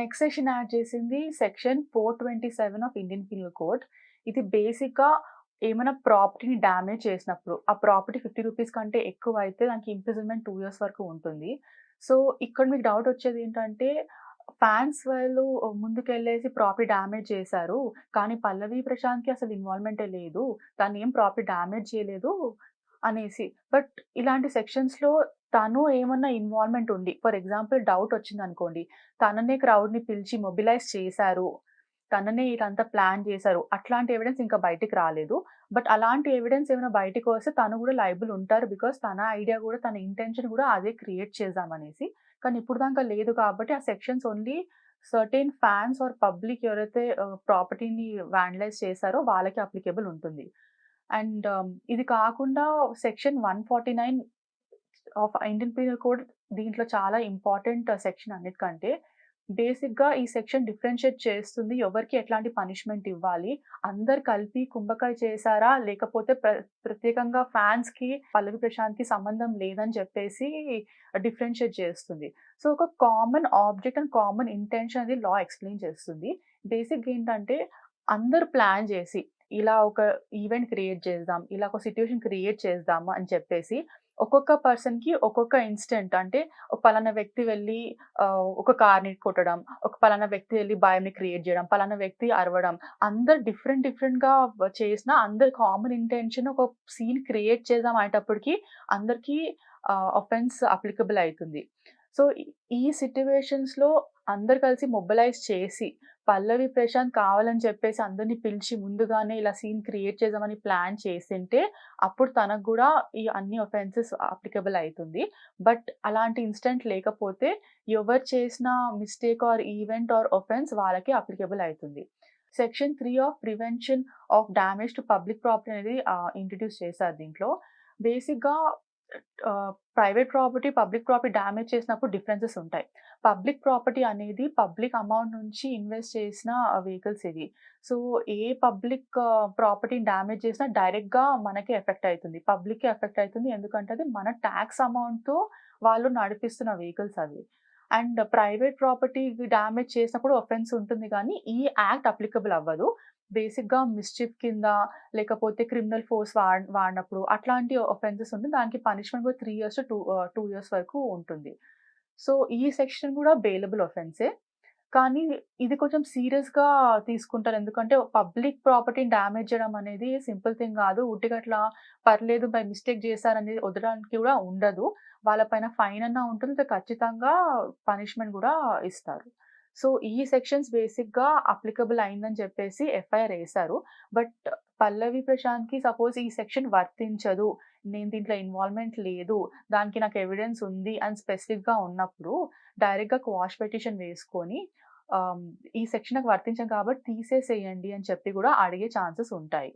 Next section add చేసింది section four twenty seven of Indian penal code ఇది బేసిక్గా ఏమైనా ప్రాపర్టీని డ్యామేజ్ చేసినప్పుడు ఆ ప్రాపర్టీ ఫిఫ్టీ రూపీస్ కంటే ఎక్కువ అయితే దానికి ఇంప్రిజన్మెంట్ టూ ఇయర్స్ వరకు ఉంటుంది. సో ఇక్కడ మీకు డౌట్ వచ్చేది ఏంటంటే ఫ్యాన్స్ వాళ్ళు ముందుకెళ్ళేసి ప్రాపర్టీ డ్యామేజ్ చేశారు కానీ పల్లవి ప్రశాంత్కి అసలు ఇన్వాల్వ్మెంటే లేదు దాన్ని ఏం ప్రాపర్టీ డ్యామేజ్ చేయలేదు అనేసి. బట్ ఇలాంటి సెక్షన్స్లో తను ఏమన్నా ఇన్వాల్వ్మెంట్ ఉంది ఫర్ ఎగ్జాంపుల్ డౌట్ వచ్చింది అనుకోండి తననే క్రౌడ్ని పిలిచి మొబిలైజ్ చేశారు తననే ఇదంతా ప్లాన్ చేశారు అట్లాంటి ఎవిడెన్స్ ఇంకా బయటికి రాలేదు. బట్ అలాంటి ఎవిడెన్స్ ఏమైనా బయటకు వస్తే తను కూడా లైబుల్ ఉంటారు బికాస్ తన ఐడియా కూడా తన ఇంటెన్షన్ కూడా అదే క్రియేట్ చేద్దామనేసి. కానీ ఇప్పుడు దాకా లేదు కాబట్టి ఆ sections only certain fans or public ఎవరైతే ప్రాపర్టీని వ్యాండలైజ్ చేశారో వాళ్ళకి అప్లికేబుల్ ఉంటుంది. అండ్ um, ఇది కాకుండా section one forty nine of Indian penal code దీంట్లో చాలా ఇంపార్టెంట్ సెక్షన్ అన్నిటికంటే. బేసిక్గా ఈ సెక్షన్ డిఫరెన్షియేట్ చేస్తుంది. ఎవరికి ఎట్లాంటి పనిష్మెంట్ ఇవ్వాలి? అందరు కలిపి కుంభకాయ చేశారా? లేకపోతే ప్ర ప్రత్యేకంగా ఫ్యాన్స్కి పల్లవి ప్రశాంత్కి సంబంధం లేదని చెప్పేసి డిఫరెన్షియేట్ చేస్తుంది. సో ఒక common object and common intention అనేది లా ఎక్స్ప్లెయిన్ చేస్తుంది. బేసిక్గా ఏంటంటే అందరు ప్లాన్ చేసి ఇలా ఒక ఈవెంట్ క్రియేట్ చేద్దాం ఇలా ఒక సిట్యుయేషన్ క్రియేట్ చేద్దాం అని చెప్పేసి ఒక్కొక్క పర్సన్కి ఒక్కొక్క ఇన్స్టెంట్. అంటే ఒక పలానా వ్యక్తి వెళ్ళి ఒక కార్ని కొట్టడం ఒక పలానా వ్యక్తి వెళ్ళి భయంని క్రియేట్ చేయడం పలానా వ్యక్తి అరవడం అందరు డిఫరెంట్ డిఫరెంట్గా చేసిన అందరు కామన్ ఇంటెన్షన్ ఒక సీన్ క్రియేట్ చేద్దాం అనేటప్పటికి అందరికీ అఫెన్స్ అప్లికబుల్ అవుతుంది. సో ఈ సిట్యువేషన్స్లో అందరు కలిసి మొబిలైజ్ చేసి పల్లవి ప్రశాంత్ కావాలని చెప్పేసి అందరిని పిలిచి ముందుగానే ఇలా సీన్ క్రియేట్ చేద్దామని ప్లాన్ చేసింటే అప్పుడు తనకు కూడా ఈ అన్ని ఒఫెన్సెస్ అప్లికబుల్ అవుతుంది బట్ అలాంటి ఇన్స్టెంట్ లేకపోతే ఎవరు చేసిన mistake or event or offence వాళ్ళకి అప్లికబుల్ అవుతుంది section three of prevention of damage to public property అనేది ఇంట్రడ్యూస్ చేశారు దీంట్లో. బేసిక్గా private property public property damage చేసినప్పుడు డిఫరెన్సెస్ ఉంటాయి. పబ్లిక్ ప్రాపర్టీ అనేది పబ్లిక్ అమౌంట్ నుంచి ఇన్వెస్ట్ చేసిన వెహికల్స్ ఇవి సో ఏ పబ్లిక్ ప్రాపర్టీని డ్యామేజ్ చేసినా డైరెక్ట్గా మనకి ఎఫెక్ట్ అవుతుంది పబ్లిక్కి ఎఫెక్ట్ అవుతుంది ఎందుకంటే అది మన ట్యాక్స్ అమౌంట్తో వాళ్ళు నడిపిస్తున్న వెహికల్స్ అవి. అండ్ ప్రైవేట్ ప్రాపర్టీ డ్యామేజ్ చేసినప్పుడు ఒఫెన్స్ ఉంటుంది కానీ ఈ యాక్ట్ అప్లికబుల్ అవ్వదు. బేసిక్గా మిస్చిఫ్ కింద లేకపోతే క్రిమినల్ ఫోర్స్ వాడ వాడినప్పుడు అట్లాంటి ఒఫెన్సెస్ ఉంటుంది దానికి పనిష్మెంట్ కూడా three years two two years వరకు ఉంటుంది. సో ఈ సెక్షన్ కూడా బెయిలబుల్ ఒఫెన్సే కానీ ఇది కొంచెం సీరియస్గా తీసుకుంటారు. ఎందుకంటే పబ్లిక్ ప్రాపర్టీని డ్యామేజ్ చేయడం అనేది సింపుల్ థింగ్ కాదు. ఉట్టిగట్లా పర్లేదు బై మిస్టేక్ చేశారనేది వదలడానికి కూడా ఉండదు. వాళ్ళపైన ఫైన్ అన్నా ఉంటుంది. ఖచ్చితంగా పనిష్మెంట్ కూడా ఇస్తారు. సో ఈ సెక్షన్స్ బేసిక్గా అప్లికబుల్ అయిందని చెప్పేసి ఎఫ్ఐఆర్ వేశారు బట్ పల్లవి ప్రశాంత్కి సపోజ్ ఈ సెక్షన్ వర్తించదు నేను దీంట్లో ఇన్వాల్వ్మెంట్ లేదు దానికి నాకు ఎవిడెన్స్ ఉంది అని స్పెసిఫిక్గా ఉన్నప్పుడు డైరెక్ట్గా క్వాష్ పెటిషన్ వేసుకొని ఈ సెక్షన్ నాకు వర్తించాం కాబట్టి తీసేసేయండి అని చెప్పి కూడా అడిగే ఛాన్సెస్ ఉంటాయి.